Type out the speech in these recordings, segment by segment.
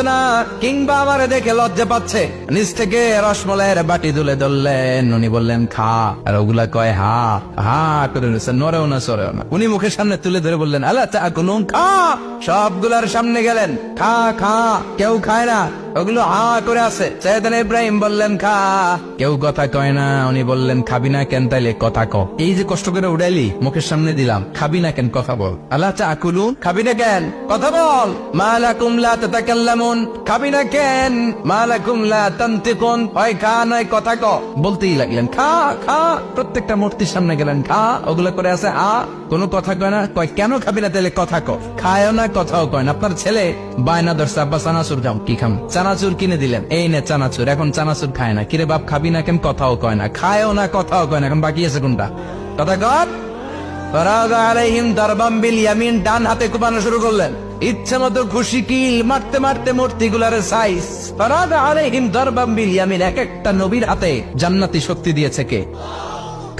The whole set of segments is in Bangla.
না, কিংবা আমারে দেখে লজ্জা পাচ্ছে। নিজ থেকে রসমলাইয়ের বাটি তুলে ধরলেন। উনি বললেন, খা। আর ওগুলা কয়, হা। হা, করে নিয়েছে নরেও না, সরেও না। উনি মুখের সামনে তুলে ধরে বললেন আল্লাহ কোনো খা। সবগুলার সামনে গেলেন। খা খা। কেউ খায় না। ওগুলো হা করে আছে। সৈয়দান ইব্রাহিম বললেন, খা। কেউ কথা কয় না, উনি বললেন, খাবি না কেন তাইলে কথা ক। এই যে কষ্ট করে উড়াইলি, মুখের সামনে দিলাম, খাবি না কেন কথা বল। আল্লাহ চা কুলু খাবি না কেন? কথা বল। মালা কুমলা তাতাকাল্লামুন? খাবি না কেন? মালা কুমলা তান্তিকুন? হয়, খা, নয়, কথা ক। বলতেই লাগলেন, খা খা। প্রত্যেকটা মূর্তির সামনে গেলেন, খা। ওগুলো করে আছে, আ। কোনো কথা কয় না, কয়, কেন খাবি না তাহলে কথা ক? খায়ও না, কথাও কয় না। আপনার ছেলে? বায়না ধরছে, আব্বা চানাচুর যাও, কি খাম? চানাচুর কিনে দিলেন। এই নে চানাচুর, এখন চানাচুর খায় না। কিরে বাপ, খাবি না কেন? কথাও কয় না। খায়ও না, কথাও কয় না। এখন বাকি আছে কোনটা? কথা কর। ইচ্ছে মতো কিল, মারতে মারতে সাইজ হাতে জান্নাতি শক্তি দিয়েছে কে?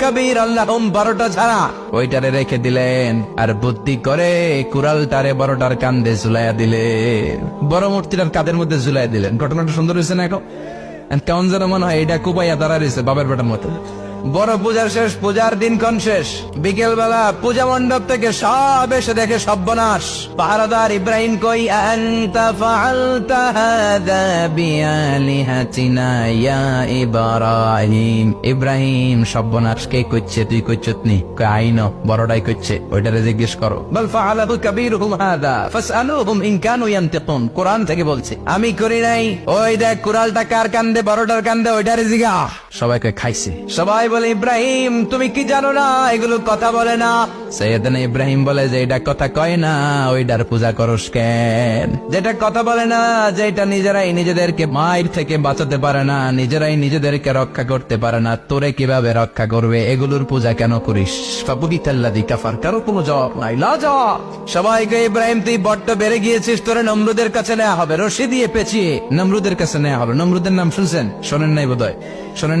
কবির আল্লাহম বারোটা ওইটারে রেখে দিলেন। আর বুদ্ধি করে ঝুলাইয়া দিলেন। বড় মধ্যে ঝুলাই দিলেন। ঘটনাটা সুন্দর হয়েছে না এখন? কেমন যেন মনে হয় এটা কুপাইয়া দাঁড়া রয়েছে বাবার বেটার মতো। বড় পূজার শেষ, পূজার দিনক্ষণ শেষ। বিকেল বেলা পূজা মণ্ডপ থেকে সব এসে দেখে সর্বনাশ। পাহারাদার ইব্রাহিম কই ইব্রাহিম? ইব্রাহিম, সর্বনাশ, কে কইছে তুই কইছত নি? কই আইনো বড়টাই কইছে ওইটারে জিজ্ঞেস করো। বল, ফাআলাহু কাবীরুহুম হাদা ফাসআলুহুম ইন কানু কোরআন থেকে বলছে, আমি করি নাই, ওই দেখ কুরালটা কার কান্দে, বড়টার কান্দে, ওইটারে জিগা। সবাইকে খাইছে। সবাই বলে ইব্রাহিম তুমি কি জানো না? এগুলো কথা বলে না। সৈয়দনা ইব্রাহিম বলে যে এটা কথা কয় না ওইটার পূজা করস কেন? যেটা কথা বলে না যেটা নিজেরাই নিজেদেরকে মায়ের থেকে বাঁচাতে পারে না নিজেরাই নিজেদেরকে রক্ষা করতে পারে না তোরে কীভাবে রক্ষা করবে? এগুলোর পূজা কেন করিস? ফাবুকিতাল্লাদি কাফার কারও কোনো জবাব নাই। সবাইকে ইব্রাহিম তুই বড্ড বেড়ে গিয়েছিস তোরে নমরুদের কাছে নেওয়া হবে রশি দিয়ে পেঁচিয়ে। নমরুদের কাছে নেওয়া হবে। নমরুদের নাম শুনছেন? শোনেন নাই বোধহয়? শোনেন